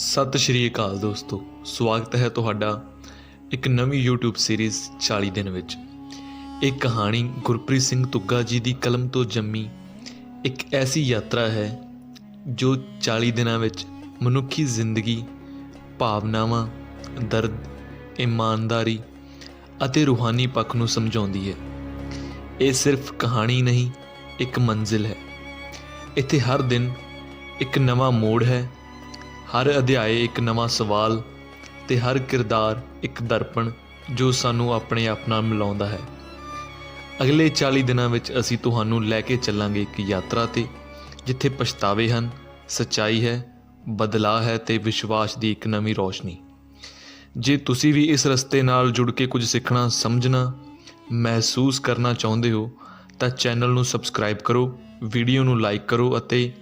ਸਤਿ ਸ਼੍ਰੀ ਅਕਾਲ ਦੋਸਤੋ, ਸਵਾਗਤ ਹੈ ਤੁਹਾਡਾ ਇੱਕ ਨਵੀਂ YouTube ਸੀਰੀਜ਼ 40 ਦਿਨ ਵਿੱਚ। ਇਹ ਕਹਾਣੀ ਗੁਰਪ੍ਰੀਤ ਸਿੰਘ ਤੁੱਗਾ ਜੀ ਦੀ ਕਲਮ ਤੋਂ ਜੰਮੀ ਇੱਕ ਐਸੀ ਯਾਤਰਾ ਹੈ ਜੋ 40 ਦਿਨਾਂ ਵਿੱਚ ਮਨੁੱਖੀ ਜ਼ਿੰਦਗੀ, ਭਾਵਨਾਵਾਂ, ਦਰਦ, ਇਮਾਨਦਾਰੀ ਅਤੇ ਰੂਹਾਨੀ ਪੱਖ ਨੂੰ ਸਮਝਾਉਂਦੀ ਹੈ। ਇਹ ਸਿਰਫ ਕਹਾਣੀ ਨਹੀਂ, ਇੱਕ ਮੰਜ਼ਿਲ ਹੈ। ਇੱਥੇ ਹਰ ਦਿਨ ਇੱਕ ਨਵਾਂ ਮੋੜ ਹੈ ਹਰ ਅਧਿਆਏ ਇੱਕ ਨਵਾਂ ਸਵਾਲ ਤੇ ਹਰ ਕਿਰਦਾਰ ਇੱਕ ਦਰਪਣ ਜੋ ਸਾਨੂੰ ਆਪਣੇ ਆਪ ਨਾਲ ਮਿਲਾਉਂਦਾ ਹੈ। ਅਗਲੇ 40 ਦਿਨਾਂ ਵਿੱਚ ਅਸੀਂ ਤੁਹਾਨੂੰ ਲੈ ਕੇ ਚੱਲਾਂਗੇ ਇੱਕ ਯਾਤਰਾ ਤੇ, ਜਿੱਥੇ ਪਛਤਾਵੇ ਹਨ, ਸੱਚਾਈ ਹੈ, ਬਦਲਾਅ ਹੈ ਤੇ ਵਿਸ਼ਵਾਸ ਦੀ ਇੱਕ ਨਵੀਂ ਰੋਸ਼ਨੀ। ਜੇ ਤੁਸੀਂ ਵੀ ਇਸ ਰਸਤੇ ਨਾਲ ਜੁੜ ਕੇ ਕੁਝ ਸਿੱਖਣਾ, ਸਮਝਣਾ, ਮਹਿਸੂਸ ਕਰਨਾ ਚਾਹੁੰਦੇ ਹੋ, ਤਾਂ ਚੈਨਲ ਨੂੰ ਸਬਸਕ੍ਰਾਈਬ ਕਰੋ, ਵੀਡੀਓ ਨੂੰ ਲਾਈਕ ਕਰੋ ਅਤੇ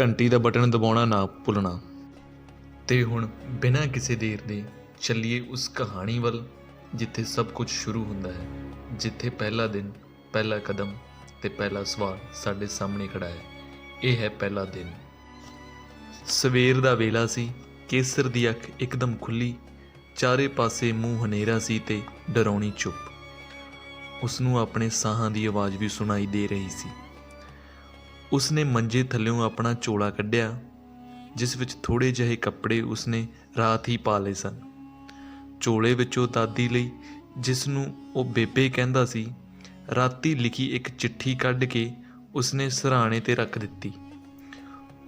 ਘੰਟੀ ਦਾ ਬਟਨ ਦਬਾਉਣਾ ਨਾ ਭੁੱਲਣਾ। ਤੇ ਹੁਣ ਬਿਨਾਂ ਕਿਸੇ ਦੇਰ ਦੇ ਚੱਲੀਏ ਉਸ ਕਹਾਣੀ ਵੱਲ, ਜਿੱਥੇ ਸਭ ਕੁਝ ਸ਼ੁਰੂ ਹੁੰਦਾ ਹੈ, ਜਿੱਥੇ ਪਹਿਲਾ ਦਿਨ, ਪਹਿਲਾ ਕਦਮ ਤੇ ਪਹਿਲਾ ਸਵਾਲ ਸਾਡੇ ਸਾਹਮਣੇ ਖੜਾ ਹੈ। ਇਹ ਹੈ ਪਹਿਲਾ ਦਿਨ। ਸਵੇਰ ਦਾ ਵੇਲਾ ਸੀ, ਕੇਸਰ ਦੀ ਅੱਖ ਇੱਕਦਮ ਖੁੱਲੀ, ਚਾਰੇ ਪਾਸੇ ਮੂੰਹ ਹਨੇਰਾ ਸੀ ਤੇ ਡਰਾਉਣੀ ਚੁੱਪ। ਉਸ ਨੂੰ ਆਪਣੇ ਸਾਹਾਂ ਦੀ ਆਵਾਜ਼ ਵੀ ਸੁਣਾਈ ਦੇ ਰਹੀ ਸੀ। ਉਸਨੇ ਮੰਜੇ ਥੱਲਿਓਂ ਆਪਣਾ ਚੋਲਾ ਕੱਢਿਆ ਜਿਸ ਵਿੱਚ ਥੋੜੇ ਜਿਹੇ ਕੱਪੜੇ ਉਸਨੇ ਰਾਤ ਹੀ ਪਾ ਲਏ ਸਨ। ਝੋਲੇ ਵਿੱਚੋਂ ਦਾਦੀ ਲਈ, ਜਿਸ ਨੂੰ ਉਹ ਬੇਬੇ ਕਹਿੰਦਾ ਸੀ, ਰਾਤੀ ਲਿਖੀ ਇੱਕ ਚਿੱਠੀ ਕੱਢ ਕੇ ਉਸਨੇ ਸਰਾਣੇ ਤੇ ਰੱਖ ਦਿੱਤੀ।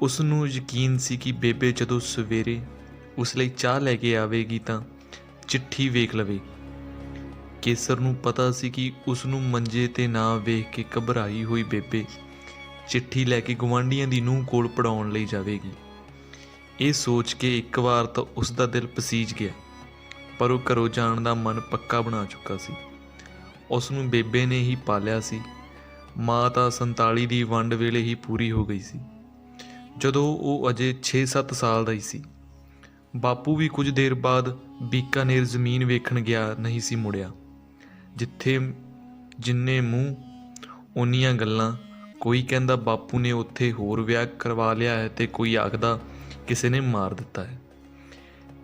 ਉਸ ਨੂੰ ਯਕੀਨ ਸੀ ਕਿ ਬੇਬੇ ਜਦੋਂ ਸਵੇਰੇ ਉਸ ਲਈ ਚਾਹ ਲੈ ਕੇ ਆਵੇਗੀ ਤਾਂ ਚਿੱਠੀ ਵੇਖ ਲਵੇ। ਕੇਸਰ ਨੂੰ ਪਤਾ ਸੀ ਕਿ ਉਸ ਨੂੰ ਮੰਜੇ ਤੇ ਨਾ ਵੇਖ ਕੇ ਘਬਰਾਈ ਹੋਈ ਬੇਬੇ ਚਿੱਠੀ ਲੈ ਕੇ ਗਵਾਂਢੀਆਂ ਦੀ ਨੂੰਹ ਕੋਲ ਪੜਾਉਣ ਲਈ ਜਾਵੇਗੀ। ਇਹ ਸੋਚ ਕੇ ਇੱਕ ਵਾਰ ਤਾਂ ਉਸ ਦਾ ਦਿਲ ਪਸੀਜ ਗਿਆ, ਪਰ ਉਹ ਘਰੋਂ ਜਾਣ ਦਾ ਮਨ ਪੱਕਾ ਬਣਾ ਚੁੱਕਾ ਸੀ। ਉਸ ਨੂੰ ਬੇਬੇ ਨੇ ਹੀ ਪਾਲਿਆ ਸੀ। ਮਾਂ ਤਾਂ 47 ਦੀ ਵੰਡ ਵੇਲੇ ਹੀ ਪੂਰੀ ਹੋ ਗਈ ਸੀ। ਜਦੋਂ ਉਹ ਅਜੇ 6-7 ਸਾਲ ਦਾ ਹੀ ਸੀ। ਬਾਪੂ ਵੀ ਕੁਝ ਦੇਰ ਬਾਅਦ ਬੀਕਾਨੇਰ ਜ਼ਮੀਨ ਵੇਖਣ ਗਿਆ ਨਹੀਂ ਸੀ ਮੁੜਿਆ। ਜਿੱਥੇ ਜਿੰਨੇ ਮੂੰਹ, ਓਨੀਆਂ ਗੱਲਾਂ, ਕੋਈ ਕਹਿੰਦਾ ਬਾਪੂ ਨੇ ਉੱਥੇ ਹੋਰ ਵਿਆਹ ਕਰਵਾ ਲਿਆ ਹੈ ਤੇ ਕੋਈ ਆਖਦਾ ਕਿਸੇ ਨੇ ਮਾਰ ਦਿੱਤਾ ਹੈ।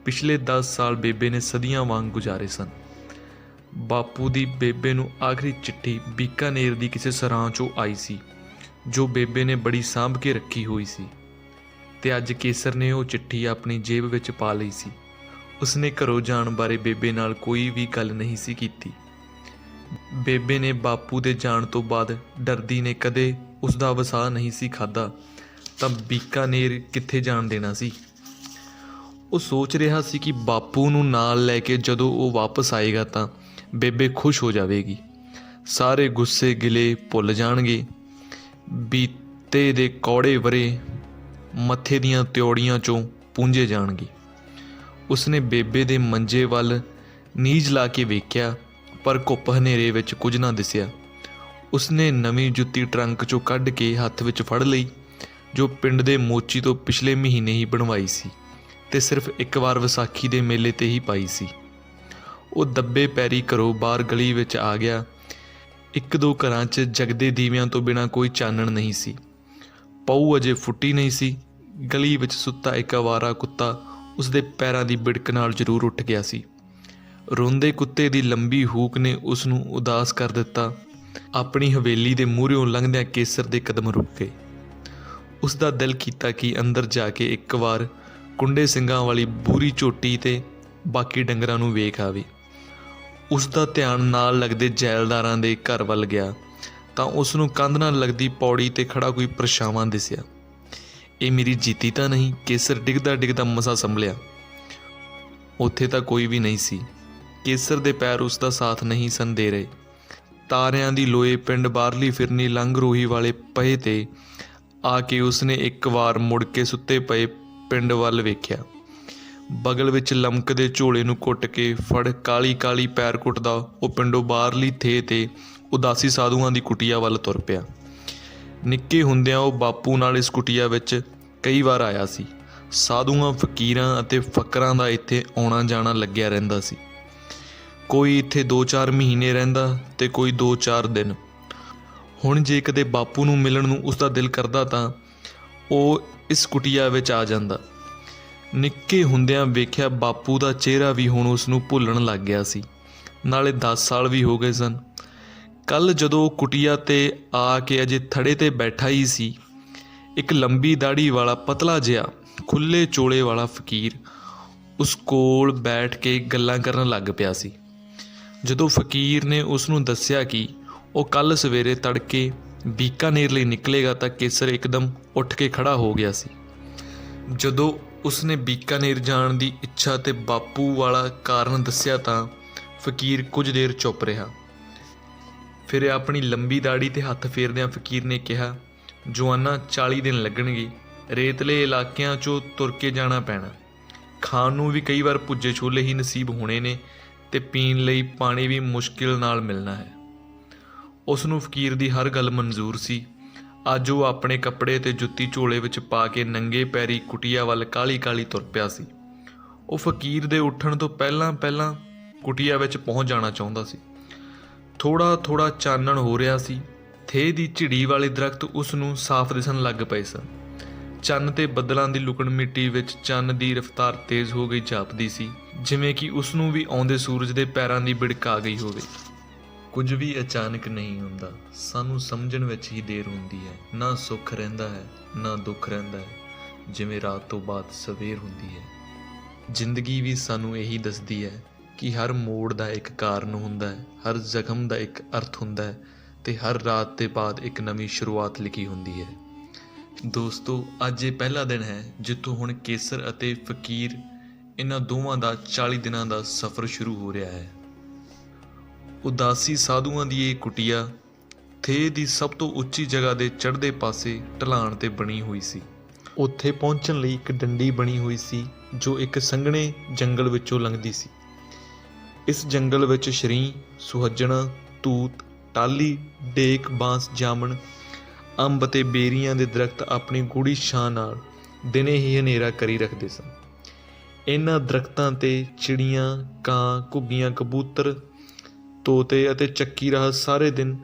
ਪਿਛਲੇ 10 ਸਾਲ ਬੇਬੇ ਨੇ ਸਦੀਆਂ ਵਾਂਗ ਗੁਜ਼ਾਰੇ ਸਨ। ਬਾਪੂ ਦੀ ਬੇਬੇ ਨੂੰ ਆਖਰੀ ਚਿੱਠੀ ਬੀਕਾਨੇਰ ਦੀ ਕਿਸੇ ਸਰਾਂ ਚੋਂ ਆਈ ਸੀ, ਜੋ ਬੇਬੇ ਨੇ ਬੜੀ ਸਾਂਭ ਕੇ ਰੱਖੀ ਹੋਈ ਸੀ। ਤੇ ਅੱਜ ਕੇਸਰ ਨੇ ਉਹ ਚਿੱਠੀ ਆਪਣੀ ਜੇਬ ਵਿੱਚ ਪਾ ਲਈ ਸੀ। ਉਸਨੇ ਘਰੋਂ ਜਾਣ ਬਾਰੇ ਬੇਬੇ ਨਾਲ ਕੋਈ ਵੀ ਗੱਲ ਨਹੀਂ ਸੀ ਕੀਤੀ। ਬੇਬੇ ਨੇ ਬਾਪੂ ਦੇ ਜਾਣ ਤੋਂ ਬਾਅਦ ਡਰਦੀ ਨੇ ਕਦੇ ਉਸ ਦਾ ਵਸਾ ਨਹੀਂ ਸੀ ਖਾਦਾ ਤਾਂ ਬੀਕਾਨੇਰ ਕਿੱਥੇ ਜਾਣ ਦੇਣਾ ਸੀ? ਉਹ ਸੋਚ ਰਿਹਾ ਸੀ ਕਿ ਬਾਪੂ ਨੂੰ ਨਾਲ ਲੈ ਕੇ ਜਦੋਂ ਉਹ ਵਾਪਸ ਆਏਗਾ ਤਾਂ ਬੇਬੇ ਖੁਸ਼ ਹੋ ਜਾਵੇਗੀ। ਸਾਰੇ ਗੁੱਸੇ ਗਿਲੇ ਭੁੱਲ ਜਾਣਗੇ। ਬੀਤੇ ਦੇ ਕੌੜੇ ਵਰੇ ਮੱਥੇ ਦੀਆਂ ਤਿਉੜੀਆਂ ਚੋਂ ਪੂੰਝੇ ਜਾਣਗੇ। ਉਸਨੇ ਬੇਬੇ ਦੇ ਮੰਜੇ ਵੱਲ ਨੀਜ ਲਾ ਕੇ ਵੇਖਿਆ, ਪਰ ਘੁੱਪ ਹਨੇਰੇ ਵਿੱਚ ਕੁਝ ਨਾ ਦਿਸਿਆ। ਉਸਨੇ ਨਵੀਂ ਜੁੱਤੀ ਟਰੰਕ ਚੋਂ ਕੱਢ ਕੇ ਹੱਥ ਵਿੱਚ ਫੜ ਲਈ। ਜੋ ਪਿੰਡ ਦੇ ਮੋਚੀ ਤੋਂ ਪਿਛਲੇ ਮਹੀਨੇ ਹੀ ਬਣਵਾਈ ਸੀ ਤੇ ਸਿਰਫ ਇੱਕ ਵਾਰ ਵਿਸਾਖੀ ਦੇ ਮੇਲੇ ਤੇ ਹੀ ਪਾਈ ਸੀ। ਉਹ ਦੱਬੇ ਪੈਰੀ ਘਰੋਂ ਬਾਹਰ ਗਲੀ ਵਿੱਚ ਆ ਗਿਆ। ਇੱਕ ਦੋ ਘਰਾਂ 'ਚ ਜਗਦੇ ਦੀਵਿਆਂ ਤੋਂ ਬਿਨਾ ਕੋਈ ਚਾਨਣ ਨਹੀਂ ਸੀ। ਪਊ ਅਜੇ ਫੁੱਟੀ ਨਹੀਂ ਸੀ। ਗਲੀ ਵਿੱਚ ਸੁੱਤਾ ਇੱਕ ਆਵਾਰਾ ਕੁੱਤਾ ਉਸਦੇ ਪੈਰਾਂ ਦੀ ਬਿੜਕ ਨਾਲ ਜ਼ਰੂਰ ਉੱਠ ਗਿਆ ਸੀ। ਰੋਂਦੇ ਕੁੱਤੇ ਦੀ ਲੰਬੀ ਹੂਕ ਨੇ ਉਸ ਨੂੰ ਉਦਾਸ ਕਰ ਦਿੱਤਾ। ਆਪਣੀ ਹਵੇਲੀ ਦੇ ਮੂਹਰਿਓਂ ਲੰਘਦਿਆਂ ਕੇਸਰ ਦੇ ਕਦਮ ਰੁਕ ਗਏ। ਉਸ ਦਾ ਦਿਲ ਕੀਤਾ ਕਿ ਅੰਦਰ ਜਾ ਕੇ ਇੱਕ ਵਾਰ ਕੁੰਡੇ ਸਿੰਘਾਂ ਵਾਲੀ ਬੂਰੀ ਝੋਟੀ ਤੇ ਬਾਕੀ ਡੰਗਰਾਂ ਨੂੰ ਵੇਖ ਆਵੇ। ਉਸ ਦਾ ਧਿਆਨ ਨਾਲ ਲੱਗਦੇ ਜੈਲਦਾਰਾਂ ਦੇ ਘਰ ਵੱਲ ਗਿਆ ਤਾਂ ਉਸ ਨੂੰ ਕੰਧ ਨਾਲ ਲੱਗਦੀ ਪੌੜੀ ਤੇ ਖੜਾ ਕੋਈ ਪਰਛਾਵਾਂ ਦਿਸਿਆ। ਇਹ ਮੇਰੀ ਜੀਤੀ ਤਾਂ ਨਹੀਂ, ਕੇਸਰ ਡਿੱਗਦਾ ਡਿੱਗਦਾ ਮਸਾ ਸੰਭਲਿਆ। ਉੱਥੇ ਤਾਂ ਕੋਈ ਵੀ ਨਹੀਂ ਸੀ। ਕੇਸਰ ਦੇ ਪੈਰ ਉਸ ਦਾ ਸਾਥ ਨਹੀਂ ਸਨ ਦੇ ਰਹੇ। ਤਾਰਿਆਂ ਦੀ ਲੋਏ ਪਿੰਡ ਬਾਹਰਲੀ ਫਿਰਨੀ ਲੰਘ ਰੋਹੀ ਵਾਲੇ ਪਹੇ ਤੇ ਆ ਕੇ ਉਸਨੇ ਇੱਕ ਵਾਰ ਮੁੜ ਕੇ ਸੁੱਤੇ ਪਏ ਪਿੰਡ ਵੱਲ ਵੇਖਿਆ। ਬਗਲ ਵਿੱਚ ਲਮਕਦੇ ਝੋਲੇ ਨੂੰ ਕੁੱਟ ਕੇ ਫੜ ਕਾਲੀ ਕਾਲੀ ਪੈਰ ਕੁੱਟਦਾ ਉਹ ਪਿੰਡੋਂ ਬਾਹਰਲੀ ਥੇ ਤੇ ਉਦਾਸੀ ਸਾਧੂਆਂ ਦੀ ਕੁਟੀਆ ਵੱਲ ਤੁਰ ਪਿਆ। ਨਿੱਕੇ ਹੁੰਦਿਆਂ ਉਹ ਬਾਪੂ ਨਾਲ ਇਸ ਕੁਟੀਆ ਵਿੱਚ ਕਈ ਵਾਰ ਆਇਆ ਸੀ। ਸਾਧੂਆਂ, ਫਕੀਰਾਂ ਅਤੇ ਫਕਰਾਂ ਦਾ ਇੱਥੇ ਆਉਣਾ ਜਾਣਾ ਲੱਗਿਆ ਰਹਿੰਦਾ ਸੀ। ਕੋਈ ਇੱਥੇ 2-4 ਮਹੀਨੇ ਰਹਿੰਦਾ ਤੇ ਕੋਈ 2-4 ਦਿਨ। ਹੁਣ ਜੇ ਕਦੇ ਬਾਪੂ ਨੂੰ ਮਿਲਣ ਨੂੰ ਉਸ ਦਾ ਦਿਲ ਕਰਦਾ ਤਾਂ ਉਹ ਇਸ ਕੁਟੀਆ ਵਿੱਚ ਆ ਜਾਂਦਾ। ਨਿੱਕੇ ਹੁੰਦਿਆਂ ਵੇਖਿਆ ਬਾਪੂ ਦਾ ਚਿਹਰਾ ਵੀ ਹੁਣ ਉਸ ਨੂੰ ਭੁੱਲਣ ਲੱਗ ਗਿਆ ਸੀ। ਨਾਲੇ 10 ਸਾਲ ਵੀ ਹੋ ਗਏ ਸਨ। ਕੱਲ ਜਦੋਂ ਉਹ ਕੁਟੀਆ ਤੇ ਆ ਕੇ ਅਜੇ ਥੜੇ ਤੇ ਬੈਠਾ ਹੀ ਸੀ, ਇੱਕ ਲੰਬੀ ਦਾੜੀ ਵਾਲਾ ਪਤਲਾ ਜਿਹਾ ਖੁੱਲੇ ਚੋਲੇ ਵਾਲਾ ਫਕੀਰ ਉਸ ਕੋਲ ਬੈਠ ਕੇ ਗੱਲਾਂ ਕਰਨ ਲੱਗ ਪਿਆ ਸੀ। ਜਦੋਂ ਫਕੀਰ ਨੇ ਉਸ ਨੂੰ ਦੱਸਿਆ ਕਿ ਉਹ ਕੱਲ ਸਵੇਰੇ ਤੜਕੇ ਬੀਕਾਨੇਰ ਲਈ ਨਿਕਲੇਗਾ ਤਾਂ ਕੇਸਰ ਇੱਕਦਮ ਉੱਠ ਕੇ ਖੜਾ ਹੋ ਗਿਆ ਸੀ। ਜਦੋਂ ਉਸਨੇ ਬੀਕਾਨੇਰ ਜਾਣ ਦੀ ਇੱਛਾ ਤੇ ਬਾਪੂ ਵਾਲਾ ਕਾਰਨ ਦੱਸਿਆ ਤਾਂ ਫਕੀਰ ਕੁਝ ਦੇਰ ਚੁੱਪ ਰਿਹਾ। ਫਿਰ ਆਪਣੀ ਲੰਬੀ ਦਾੜੀ ਤੇ ਹੱਥ ਫੇਰਦਿਆਂ ਫਕੀਰ ਨੇ ਕਿਹਾ, ਜਵਾਨਾ 40 ਦਿਨ ਲੱਗਣਗੇ। ਰੇਤਲੇ ਇਲਾਕਿਆਂ 'ਚੋਂ ਤੁਰ ਕੇ ਜਾਣਾ ਪੈਣਾ। ਖਾਣ ਨੂੰ ਵੀ ਕਈ ਵਾਰ ਭੁੱਜੇ ਛੋਲੇ ਹੀ ਨਸੀਬ ਹੋਣੇ ਨੇ ਤੇ ਪੀਣ ਲਈ ਪਾਣੀ ਵੀ ਮੁਸ਼ਕਿਲ ਨਾਲ ਮਿਲਣਾ ਹੈ। ਉਸ ਨੂੰ ਫਕੀਰ ਦੀ ਹਰ ਗੱਲ ਮਨਜ਼ੂਰ ਸੀ। ਅੱਜ ਉਹ ਆਪਣੇ ਕੱਪੜੇ ਤੇ ਜੁੱਤੀ ਝੋਲੇ ਵਿੱਚ ਪਾ ਕੇ ਨੰਗੇ ਪੈਰੀ ਕੁਟੀਆ ਵੱਲ ਕਾਲੀ-ਕਾਲੀ ਤੁਰ ਪਿਆ ਸੀ। ਉਹ ਫਕੀਰ ਦੇ ਉੱਠਣ ਤੋਂ ਪਹਿਲਾਂ ਪਹਿਲਾਂ ਕੁਟੀਆ ਵਿੱਚ ਪਹੁੰਚ ਜਾਣਾ ਚਾਹੁੰਦਾ ਸੀ। ਥੋੜਾ ਥੋੜਾ ਚਾਨਣ ਹੋ ਰਿਹਾ ਸੀ। ਥੇ ਦੀ ਝਿੜੀ ਵਾਲੇ ਦਰਖਤ ਉਸ ਨੂੰ ਸਾਫ਼ ਦਿਸਣ ਲੱਗ ਪਏ ਸਨ। ਚੰਨ ਤੇ ਬੱਦਲਾਂ ਦੀ ਲੁਕਣ ਮਿੱਟੀ ਵਿੱਚ ਚੰਨ ਦੀ ਰਫ਼ਤਾਰ ਤੇਜ਼ ਹੋ ਗਈ ਜਾਪਦੀ ਸੀ, ਜਿਵੇਂ ਕਿ ਉਸ ਨੂੰ ਵੀ ਆਉਂਦੇ ਸੂਰਜ ਦੇ ਪੈਰਾਂ ਦੀ ਬਿੜਕ ਆ ਗਈ ਹੋਵੇ। ਕੁਝ ਵੀ ਅਚਾਨਕ ਨਹੀਂ ਹੁੰਦਾ, ਸਾਨੂੰ ਸਮਝਣ ਵਿੱਚ ਹੀ ਦੇਰ ਹੁੰਦੀ ਹੈ। ਨਾ ਸੁੱਖ ਰਹਿੰਦਾ ਹੈ, ਨਾ ਦੁੱਖ ਰਹਿੰਦਾ ਹੈ, ਜਿਵੇਂ ਰਾਤ ਤੋਂ ਬਾਅਦ ਸਵੇਰ ਹੁੰਦੀ ਹੈ। ਜ਼ਿੰਦਗੀ ਵੀ ਸਾਨੂੰ ਇਹੀ ਦੱਸਦੀ ਹੈ ਕਿ ਹਰ ਮੋੜ ਦਾ ਇੱਕ ਕਾਰਨ ਹੁੰਦਾ ਹੈ, ਹਰ ਜ਼ਖਮ ਦਾ ਇੱਕ ਅਰਥ ਹੁੰਦਾ ਹੈ ਤੇ ਹਰ ਰਾਤ ਦੇ ਬਾਅਦ ਇੱਕ ਨਵੀਂ ਸ਼ੁਰੂਆਤ ਲਿਖੀ ਹੁੰਦੀ ਹੈ। ਦੋਸਤੋ, ਅੱਜ ਇਹ ਪਹਿਲਾ ਦਿਨ ਹੈ ਜਿੱਥੋਂ ਹੁਣ ਕੇਸਰ ਅਤੇ ਫਕੀਰ ਇਹਨਾਂ ਦੋਵਾਂ ਦਾ 40 ਦਿਨਾਂ ਦਾ ਸਫ਼ਰ ਸ਼ੁਰੂ ਹੋ ਰਿਹਾ ਹੈ। ਉਦਾਸੀ ਸਾਧੂਆਂ ਦੀ ਇਹ ਕੁਟੀਆ ਥੇ ਦੀ ਸਭ ਤੋਂ ਉੱਚੀ ਜਗ੍ਹਾ ਦੇ ਚੜ੍ਹਦੇ ਪਾਸੇ ਢਲਾਣ ਤੇ ਬਣੀ ਹੋਈ ਸੀ। ਉੱਥੇ ਪਹੁੰਚਣ ਲਈ ਇੱਕ ਡੰਡੀ ਬਣੀ ਹੋਈ ਸੀ, ਜੋ ਇੱਕ ਸੰਘਣੇ ਜੰਗਲ ਵਿੱਚੋਂ ਲੰਘਦੀ ਸੀ। ਇਸ ਜੰਗਲ ਵਿੱਚ ਸ਼ਰੀ, ਸੁਹੱਜਣਾ, ਤੂਤ ਟਾਲੀ ਡੇਕ, ਬਾਂਸ, ਜਾਮਣ, ਅੰਬ ਅਤੇ ਬੇਰੀਆਂ ਦੇ ਦਰਖਤ ਆਪਣੀ ਗੂੜੀ ਛਾਂ ਨਾਲ ਦਿਨੇ ਹੀ ਹਨੇਰਾ ਕਰੀ ਰੱਖਦੇ ਸਨ। ਇਹਨਾਂ ਦਰਖਤਾਂ ਤੇ ਚਿੜੀਆਂ, ਕਾਂ, ਘੁੱਗੀਆਂ, ਕਬੂਤਰ ਤੋਤੇ ਅਤੇ ਚੱਕੀ ਰਾਹ ਸਾਰੇ ਦਿਨ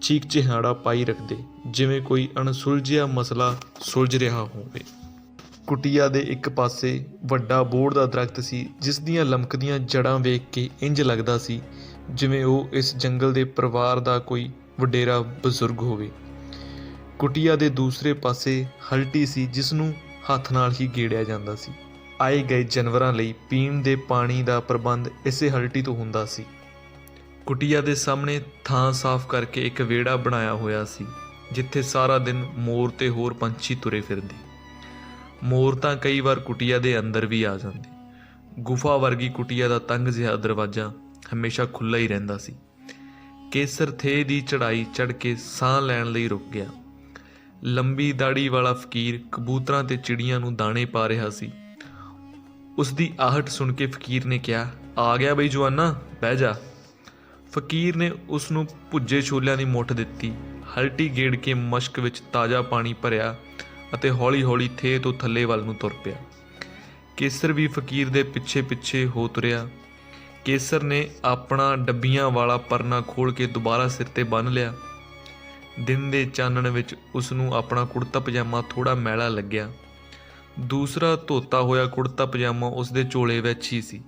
ਚੀਕ ਚਿਹਾੜਾ ਪਾਈ ਰੱਖਦੇ, ਜਿਵੇਂ ਕੋਈ ਅਣਸੁਲਝਿਆ ਮਸਲਾ ਸੁਲਝ ਰਿਹਾ ਹੋਵੇ। ਕੁਟੀਆ ਦੇ ਇੱਕ ਪਾਸੇ ਵੱਡਾ ਬੋੜ ਦਾ ਦਰਖਤ ਸੀ, ਜਿਸ ਦੀਆਂ ਲਮਕਦੀਆਂ ਜੜਾਂ ਵੇਖ ਕੇ ਇੰਜ ਲੱਗਦਾ ਸੀ, ਜਿਵੇਂ ਉਹ ਇਸ ਜੰਗਲ ਦੇ ਪਰਿਵਾਰ ਦਾ ਕੋਈ ਵਡੇਰਾ ਬਜ਼ੁਰਗ ਹੋਵੇ। ਕੁਟੀਆ ਦੇ ਦੂਸਰੇ ਪਾਸੇ ਹਲਟੀ ਸੀ, ਜਿਸ ਨੂੰ ਹੱਥ ਨਾਲ ਹੀ ਗੇੜਿਆ ਜਾਂਦਾ ਸੀ। ਆਏ ਗਏ ਜਾਨਵਰਾਂ ਲਈ ਪੀਣ ਦੇ ਪਾਣੀ ਦਾ ਪ੍ਰਬੰਧ ਇਸੇ ਹਲਟੀ ਤੋਂ ਹੁੰਦਾ ਸੀ। ਕੁਟੀਆ ਦੇ ਸਾਹਮਣੇ ਥਾਂ ਸਾਫ਼ ਕਰਕੇ ਇੱਕ ਵਿਹੜਾ ਬਣਾਇਆ ਹੋਇਆ ਸੀ, ਜਿੱਥੇ ਸਾਰਾ ਦਿਨ ਮੋਰ ਤੇ ਹੋਰ ਪੰਛੀ ਤੁਰੇ ਫਿਰਦੇ। ਮੋਰ ਤਾਂ ਕਈ ਵਾਰ ਕੁਟੀਆ ਦੇ ਅੰਦਰ ਵੀ ਆ ਜਾਂਦੇ। ਗੁਫਾ ਵਰਗੀ ਕੁਟੀਆ ਦਾ ਤੰਗ ਜਿਹਾ ਦਰਵਾਜ਼ਾ ਹਮੇਸ਼ਾ ਖੁੱਲ੍ਹਾ ਹੀ ਰਹਿੰਦਾ ਸੀ। ਕੇਸਰ ਥੇ ਦੀ ਚੜਾਈ ਚੜ ਕੇ ਸਾਹ ਲੈਣ ਲਈ ਰੁਕ ਗਿਆ। ਲੰਬੀ ਦਾੜੀ ਵਾਲਾ ਫਕੀਰ ਕਬੂਤਰਾਂ ਤੇ ਚਿੜੀਆਂ ਨੂੰ ਦਾਣੇ ਪਾ ਰਿਹਾ ਸੀ। ਉਸ ਦੀ ਆਹਟ ਸੁਣ ਕੇ ਫਕੀਰ ਨੇ ਕਿਹਾ, ਆ ਗਿਆ ਬਈ ਜਵਾਨਾ, ਬਹਿ ਜਾ। ਫਕੀਰ ਨੇ ਉਸ ਨੂੰ ਭੁੱਜੇ ਛੋਲਿਆਂ ਦੀ ਮੁੱਠ ਦਿੱਤੀ। ਹਲਟੀ ਗੇੜ ਕੇ ਮਸ਼ਕ ਵਿੱਚ ਤਾਜ਼ਾ ਪਾਣੀ ਭਰਿਆ ਅਤੇ ਹੌਲੀ-ਹੌਲੀ ਥੇ ਤੋਂ ਥੱਲੇ ਵੱਲ ਨੂੰ ਤੁਰ ਪਿਆ। ਕੇਸਰ ਵੀ ਫਕੀਰ ਦੇ ਪਿੱਛੇ-ਪਿੱਛੇ ਹੋ ਤੁਰਿਆ। ਕੇਸਰ ਨੇ ਆਪਣਾ ਡੱਬੀਆਂ ਵਾਲਾ ਪਰਨਾ ਖੋਲ ਕੇ ਦੁਬਾਰਾ ਸਿਰ ਤੇ ਬੰਨ੍ਹ ਲਿਆ। ਦਿਨ ਦੇ ਚਾਨਣ ਵਿੱਚ ਉਸ ਨੂੰ ਆਪਣਾ ਕੁੜਤਾ ਪਜਾਮਾ ਥੋੜਾ ਮੈਲਾ ਲੱਗਿਆ। ਦੂਸਰਾ ਧੋਤਾ ਹੋਇਆ ਕੁੜਤਾ ਪਜਾਮਾ ਉਸ ਦੇ ਝੋਲੇ ਵਿੱਚ ਹੀ ਸੀ।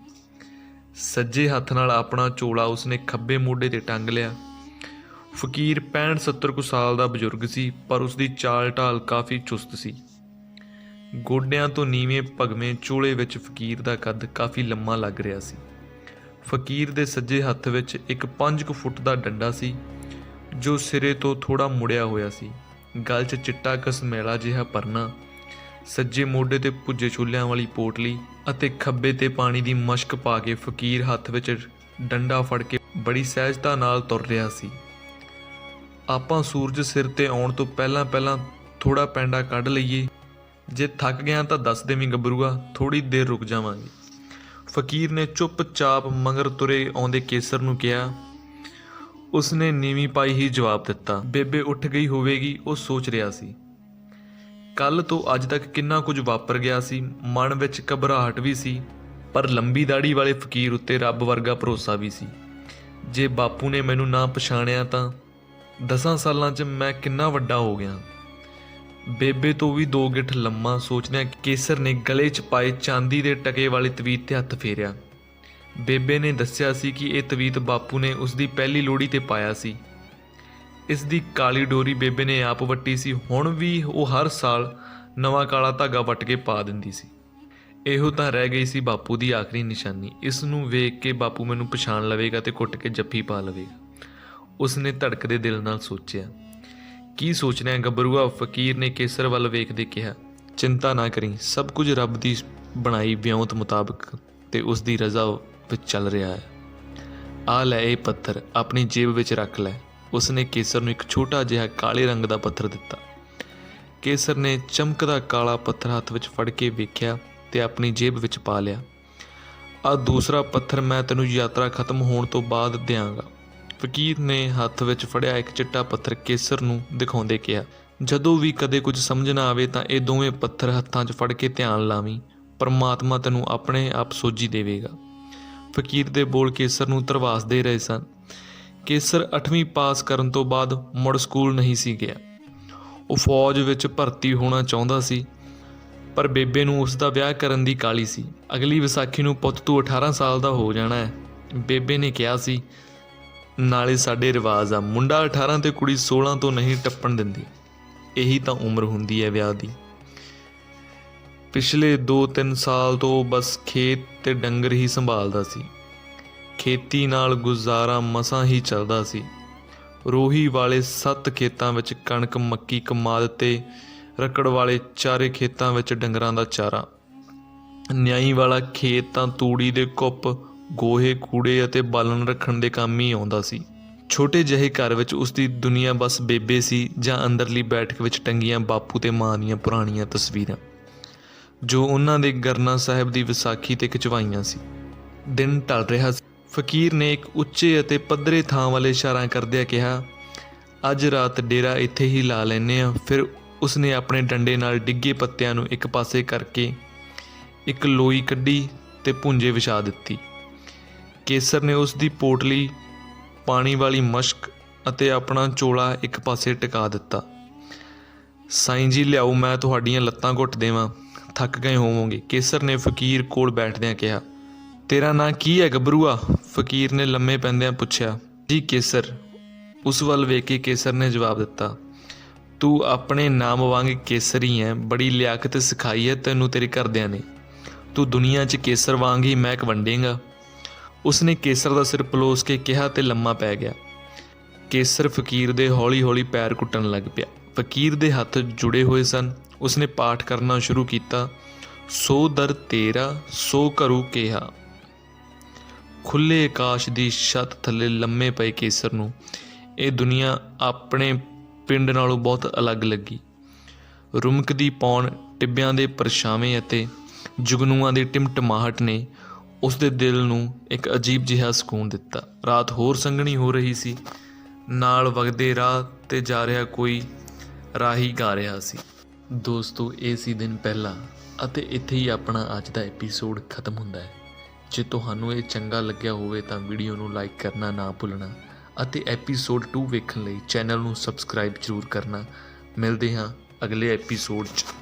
ਸੱਜੇ ਹੱਥ ਨਾਲ ਆਪਣਾ ਝੋਲਾ ਉਸਨੇ ਖੱਬੇ ਮੋਢੇ ਤੇ ਟੰਗ ਲਿਆ। ਫਕੀਰ 65 70 ਕੁ ਸਾਲ ਦਾ ਬਜ਼ੁਰਗ ਸੀ, ਪਰ ਉਸ ਦੀ ਚਾਲ ਢਾਲ ਕਾਫੀ ਚੁਸਤ ਸੀ। ਗੋਡਿਆਂ ਤੋਂ ਨੀਵੇਂ ਭਗਵੇਂ ਚੋਲੇ ਵਿੱਚ ਫਕੀਰ ਦਾ ਕੱਦ ਕਾਫੀ ਲੰਮਾ ਲੱਗ ਰਿਹਾ ਸੀ। ਫਕੀਰ ਦੇ ਸੱਜੇ ਹੱਥ ਵਿੱਚ ਇੱਕ 5 ਫੁੱਟ ਦਾ ਡੰਡਾ ਸੀ, ਜੋ ਸਿਰੇ ਤੋਂ ਥੋੜਾ ਮੁੜਿਆ ਹੋਇਆ ਸੀ। ਗਲ 'ਚ ਚਿੱਟਾ ਕਸਮੈਲਾ ਜਿਹਾ ਪਰਨਾ ਸੱਜੇ ਮੋਢੇ ਤੇ ਪੁੱਜੇ ਛੁੱਲਿਆਂ ਵਾਲੀ ਪੋਟਲੀ ਅਤੇ ਖੱਬੇ ਤੇ ਪਾਣੀ ਦੀ ਮਸ਼ਕ ਪਾ ਕੇ ਫਕੀਰ ਹੱਥ ਵਿੱਚ ਡੰਡਾ ਫੜ ਕੇ ਬੜੀ ਸਹਿਜਤਾ ਨਾਲ ਤੁਰ ਰਿਹਾ ਸੀ। ਆਪਾਂ ਸੂਰਜ ਸਿਰ ਤੇ ਆਉਣ ਤੋਂ ਪਹਿਲਾਂ ਪਹਿਲਾਂ ਥੋੜਾ ਪੈਂਡਾ ਕੱਢ ਲਈਏ। ਜੇ ਥੱਕ ਗਿਆ ਤਾਂ ਦੱਸ ਦੇਵੀਂ ਗੱਭਰੂਆ ਥੋੜੀ ਦੇਰ ਰੁਕ ਜਾਵਾਂਗੇ। ਫਕੀਰ ਨੇ ਚੁੱਪਚਾਪ ਮਗਰ ਤੁਰੇ ਆਉਂਦੇ ਕੇਸਰ ਨੂੰ ਕਿਹਾ। ਉਸਨੇ ਨੀਵੀਂ ਪਾਈ ਹੀ ਜਵਾਬ ਦਿੱਤਾ। ਬੇਬੇ ਉੱਠ ਗਈ ਹੋਵੇਗੀ, ਉਹ ਸੋਚ ਰਿਹਾ ਸੀ। ਕੱਲ ਤੋਂ ਅੱਜ ਤੱਕ ਕਿੰਨਾ ਕੁਝ ਵਾਪਰ ਗਿਆ ਸੀ, ਮਨ ਵਿੱਚ ਘਬਰਾਹਟ ਵੀ ਸੀ, ਪਰ ਲੰਬੀ ਦਾੜੀ ਵਾਲੇ ਫਕੀਰ ਉੱਤੇ ਰੱਬ ਵਰਗਾ ਭਰੋਸਾ ਵੀ ਸੀ। ਜੇ ਬਾਪੂ ਨੇ ਮੈਨੂੰ ਨਾ ਪਛਾਣਿਆ ਤਾਂ ਦਸਾਂ ਸਾਲਾਂ 'ਚ ਮੈਂ ਕਿੰਨਾ ਵੱਡਾ ਹੋ ਗਿਆ। ਬੇਬੇ ਤੋਂ ਵੀ ਦੋ ਗਿੱਠ ਲੰਮਾ ਸੋਚਦਿਆਂ ਕੇਸਰ ਨੇ ਗਲੇ 'ਚ ਪਾਏ ਚਾਂਦੀ ਦੇ ਟਕੇ ਵਾਲੇ ਤਵੀਤ ਤੇ ਹੱਥ ਫੇਰਿਆ। ਬੇਬੇ ਨੇ ਦੱਸਿਆ ਸੀ ਕਿ ਇਹ ਤਵੀਤ ਬਾਪੂ ਨੇ ਉਸ ਦੀ ਪਹਿਲੀ ਲੋਹੜੀ ਤੇ ਪਾਇਆ ਸੀ। ਇਸ ਦੀ ਕਾਲੀ ਡੋਰੀ ਬੇਬੇ ਨੇ ਆਪ ਵੱਟੀ ਸੀ, ਹੁਣ ਵੀ ਉਹ ਹਰ ਸਾਲ ਨਵਾਂ ਕਾਲਾ ਧਾਗਾ ਵੱਟ ਕੇ ਪਾ ਦਿੰਦੀ ਸੀ। ਇਹੋ ਤਾਂ ਰਹਿ ਗਈ ਸੀ ਬਾਪੂ ਦੀ ਆਖਰੀ ਨਿਸ਼ਾਨੀ। ਇਸ ਨੂੰ ਵੇਖ ਕੇ ਬਾਪੂ ਮੈਨੂੰ ਪਛਾਣ ਲਵੇਗਾ ਤੇ ਕੁੱਟ ਕੇ ਜੱਫੀ ਪਾ ਲਵੇਗਾ। ਉਸਨੇ ਧੜਕਦੇ ਦਿਲ ਨਾਲ ਸੋਚਿਆ, ਕੀ ਸੋਚ ਰਿਹਾ ਗੱਭਰੂਆ? ਫਕੀਰ ਨੇ ਕੇਸਰ ਵੱਲ ਵੇਖਦੇ ਕਿਹਾ, ਚਿੰਤਾ ਨਾ ਕਰੀ, ਸਭ ਕੁਝ ਰੱਬ ਦੀ ਬਣਾਈ ਵਿਉਂਤ ਮੁਤਾਬਕ ਤੇ ਉਸ ਦੀ ਰਜ਼ਾ ਵਿੱਚ ਚੱਲ ਰਿਹਾ ਹੈ। ਆ ਲੈ ਇਹ ਪੱਥਰ, ਆਪਣੀ ਜੇਬ ਵਿੱਚ ਰੱਖ ਲੈ। ਉਸਨੇ ਕੇਸਰ ਨੂੰ ਇੱਕ ਛੋਟਾ ਜਿਹਾ ਕਾਲੇ ਰੰਗ ਦਾ ਪੱਥਰ ਦਿੱਤਾ। ਕੇਸਰ ਨੇ ਚਮਕਦਾ ਕਾਲਾ ਪੱਥਰ ਹੱਥ ਵਿੱਚ ਫੜ ਕੇ ਵੇਖਿਆ ਤੇ ਆਪਣੀ ਜੇਬ ਵਿੱਚ ਪਾ ਲਿਆ। ਆ ਦੂਸਰਾ ਪੱਥਰ ਮੈਂ ਤੈਨੂੰ ਯਾਤਰਾ ਖਤਮ ਹੋਣ ਤੋਂ ਬਾਅਦ ਦਿਆਂਗਾ। ਫਕੀਰ ਨੇ ਹੱਥ ਵਿੱਚ ਫੜਿਆ ਇੱਕ ਚਿੱਟਾ ਪੱਥਰ ਕੇਸਰ ਨੂੰ ਦਿਖਾਉਂਦੇ ਕਿਹਾ, ਜਦੋਂ ਵੀ ਕਦੇ ਕੁਝ ਸਮਝ ਨਾ ਆਵੇ ਤਾਂ ਇਹ ਦੋਵੇਂ ਪੱਥਰ ਹੱਥਾਂ 'ਚ ਫੜ ਕੇ ਧਿਆਨ ਲਾਵੀਂ। ਪਰਮਾਤਮਾ ਤੈਨੂੰ ਆਪਣੇ ਆਪ ਸੋਝੀ ਦੇਵੇਗਾ। ਫਕੀਰ ਦੇ ਬੋਲ ਕੇਸਰ ਨੂੰ ਧਰਵਾਸ ਦੇ ਰਹੇ ਸਨ। ਕੇਸਰ 8ਵੀਂ ਪਾਸ ਕਰਨ ਤੋਂ ਬਾਅਦ ਮੁੜ ਸਕੂਲ ਨਹੀਂ ਸੀ ਗਿਆ। ਉਹ ਫੌਜ ਵਿੱਚ ਭਰਤੀ ਹੋਣਾ ਚਾਹੁੰਦਾ ਸੀ, ਪਰ ਬੇਬੇ ਨੂੰ ਉਸ ਦਾ ਵਿਆਹ ਕਰਨ ਦੀ ਕਾਲੀ ਸੀ। ਅਗਲੀ ਵਿਸਾਖੀ ਨੂੰ ਪੁੱਤ ਤੂੰ 18 ਸਾਲ ਦਾ ਹੋ ਜਾਣਾ ਹੈ। ਬੇਬੇ ਨੇ ਕਿਹਾ ਸੀ, ਨਾਲੇ ਸਾਡੇ ਰਿਵਾਜ ਆ, ਮੁੰਡਾ 18 ਤੇ ਕੁੜੀ 16 ਤੋਂ ਨਹੀਂ ਟੱਪਣ ਦਿੰਦੀ। ਇਹੀ ਤਾਂ ਉਮਰ ਹੁੰਦੀ ਹੈ ਵਿਆਹ ਦੀ। ਪਿਛਲੇ 2-3 ਸਾਲ ਤੋਂ ਬਸ ਖੇਤ ਤੇ ਡੰਗਰ ਹੀ ਸੰਭਾਲਦਾ ਸੀ। ਖੇਤੀ ਨਾਲ ਗੁਜ਼ਾਰਾ ਮਸਾਂ ਹੀ ਚੱਲਦਾ ਸੀ। ਰੋਹੀ ਵਾਲੇ ਸੱਤ ਖੇਤਾਂ ਵਿੱਚ ਕਣਕ ਮੱਕੀ ਕਮਾ ਦਿੱਤੇ। ਰਕੜ ਵਾਲੇ ਚਾਰੇ ਖੇਤਾਂ ਵਿੱਚ ਡੰਗਰਾਂ ਦਾ ਚਾਰਾ। ਨਿਆਈ ਵਾਲਾ ਖੇਤ ਤਾਂ ਤੂੜੀ ਦੇ ਕੁੱਪ, ਗੋਹੇ, ਕੂੜੇ ਅਤੇ ਬਾਲਣ ਰੱਖਣ ਦੇ ਕੰਮ ਹੀ ਆਉਂਦਾ ਸੀ। ਛੋਟੇ ਜਿਹੇ ਘਰ ਵਿੱਚ ਉਸ ਦੀ ਦੁਨੀਆ ਬਸ ਬੇਬੇ ਸੀ ਜਾਂ ਅੰਦਰਲੀ ਬੈਠਕ ਵਿੱਚ ਟੰਗੀਆਂ ਬਾਪੂ ਤੇ ਮਾਂ ਦੀਆਂ ਪੁਰਾਣੀਆਂ ਤਸਵੀਰਾਂ। ਜੋ ਉਹਨਾਂ ਦੇ ਗਰਨਾ ਸਾਹਿਬ ਦੀ ਵਿਸਾਖੀ ਤੇ ਖਿਚਵਾਈਆਂ ਸੀ। ਦਿਨ ਢਲ ਰਿਹਾ ਸੀ ਫਕੀਰ ਨੇ ਇੱਕ ਉੱਚੇ ਅਤੇ ਪੱਧਰੇ ਥਾਂ ਵਾਲੇ ਇਸ਼ਾਰਾ ਕਰਦਿਆਂ ਕਿਹਾ, ਅੱਜ ਰਾਤ ਡੇਰਾ ਇੱਥੇ ਹੀ ਲਾ ਲੈਨੇ ਆ ਫਿਰ ਉਸਨੇ ਆਪਣੇ ਡੰਡੇ ਨਾਲ ਡਿੱਗੇ ਪੱਤਿਆਂ ਨੂੰ ਇੱਕ ਪਾਸੇ ਕਰਕੇ ਇੱਕ ਲੋਈ ਕੱਢੀ ਤੇ ਪੁੰਜੇ ਵਿਛਾ ਦਿੱਤੀ। ਕੇਸਰ ਨੇ ਉਸ ਦੀ ਪੋਟਲੀ, ਪਾਣੀ ਵਾਲੀ ਮਸ਼ਕ ਅਤੇ ਆਪਣਾ ਚੋਲਾ ਇੱਕ ਪਾਸੇ ਟਿਕਾ ਦਿੱਤਾ। ਸਾਈਂ ਜੀ, ਲਿਆਓ, ਮੈਂ ਤੁਹਾਡੀਆਂ ਲੱਤਾਂ ਘੁੱਟ ਦੇਵਾਂ। ਥੱਕ ਗਏ ਹੋਵੋਗੇ। ਕੇਸਰ ਨੇ ਫਕੀਰ ਕੋਲ ਬੈਠਦਿਆਂ ਕਿਹਾ। ਤੇਰਾ ਨਾਂ ਕੀ ਹੈ ਗੱਭਰੂਆ? ਫਕੀਰ ਨੇ ਲੰਮੇ ਪੈਂਦਿਆਂ ਪੁੱਛਿਆ, ਜੀ ਕੇਸਰ। ਉਸ ਵੱਲ ਵੇਖ ਕੇ ਕੇਸਰ ਨੇ ਜਵਾਬ ਦਿੱਤਾ, ਤੂੰ ਆਪਣੇ ਨਾਮ ਵਾਂਗ ਕੇਸਰੀ ਹੈ ਬੜੀ ਲਿਆਕਤ ਸਿਖਾਈ ਹੈ ਤੈਨੂੰ ਤੇਰੇ ਘਰਦਿਆਂ ਨੇ। ਤੂੰ ਦੁਨੀਆ 'ਚ ਕੇਸਰ ਵਾਂਗ ਹੀ ਮਹਿਕ ਵੰਡੇਗਾ। ਉਸਨੇ ਕੇਸਰ ਦਾ ਸਿਰ ਪਲੋਸ ਕੇ ਕਿਹਾ ਤੇ ਲੰਮਾ ਪੈ ਗਿਆ। ਕੇਸਰ ਫਕੀਰ ਦੇ ਹੌਲੀ-ਹੌਲੀ ਪੈਰ ਕੁੱਟਣ ਲੱਗ ਪਿਆ। ਫਕੀਰ ਦੇ ਹੱਥ ਜੁੜੇ ਹੋਏ ਸਨ। ਉਸਨੇ ਪਾਠ ਕਰਨਾ ਸ਼ੁਰੂ ਕੀਤਾ, ਸੋ ਦਰ ਤੇਰਾ, ਸੋ ਕਰੂ ਕਿਹਾ। ਖੁੱਲੇ ਆਕਾਸ਼ ਦੀ ਛੱਤ ਥੱਲੇ ਲੰਮੇ ਪਏ ਕੇਸਰ ਨੂੰ, ਇਹ ਦੁਨੀਆ ਆਪਣੇ ਪਿੰਡ ਨਾਲੋਂ ਬਹੁਤ ਅਲੱਗ ਲੱਗੀ। ਰੁਮਕਦੀ ਪੌਣ ਟਿੱਬਿਆਂ ਦੇ ਪਰਛਾਵੇਂ ਅਤੇ ਜੁਗਨੂਆਂ ਦੀ ਟਿਮਟਮਾਹਟ ਨੇ ਉਸ ਦੇ ਦਿਲ ਨੂੰ ਇੱਕ ਅਜੀਬ ਜਿਹਾ ਸਕੂਨ ਦਿੱਤਾ। ਰਾਤ ਹੋਰ ਸੰਘਣੀ ਹੋ ਰਹੀ ਸੀ, ਨਾਲ ਵਗਦੇ ਰਾਹ ਤੇ ਜਾ ਰਿਹਾ ਕੋਈ ਰਾਹੀ ਗਾ ਰਿਹਾ ਸੀ। ਦੋਸਤੋ, ਇਹ ਸੀ ਦਿਨ ਪਹਿਲਾਂ, ਅਤੇ ਇੱਥੇ ਹੀ ਆਪਣਾ ਅੱਜ ਦਾ ਐਪੀਸੋਡ ਖਤਮ ਹੁੰਦਾ ਹੈ। ਜੇ ਤੁਹਾਨੂੰ ਇਹ ਚੰਗਾ ਲੱਗਿਆ ਹੋਵੇ ਤਾਂ ਵੀਡੀਓ ਨੂੰ ਲਾਈਕ ਕਰਨਾ ਨਾ ਭੁੱਲਣਾ ਅਤੇ ਐਪੀਸੋਡ 2 ਵੇਖਣ ਲਈ ਚੈਨਲ ਨੂੰ ਸਬਸਕ੍ਰਾਈਬ ਜ਼ਰੂਰ ਕਰਨਾ। ਮਿਲਦੇ ਹਾਂ ਅਗਲੇ ਐਪੀਸੋਡ 'ਚ।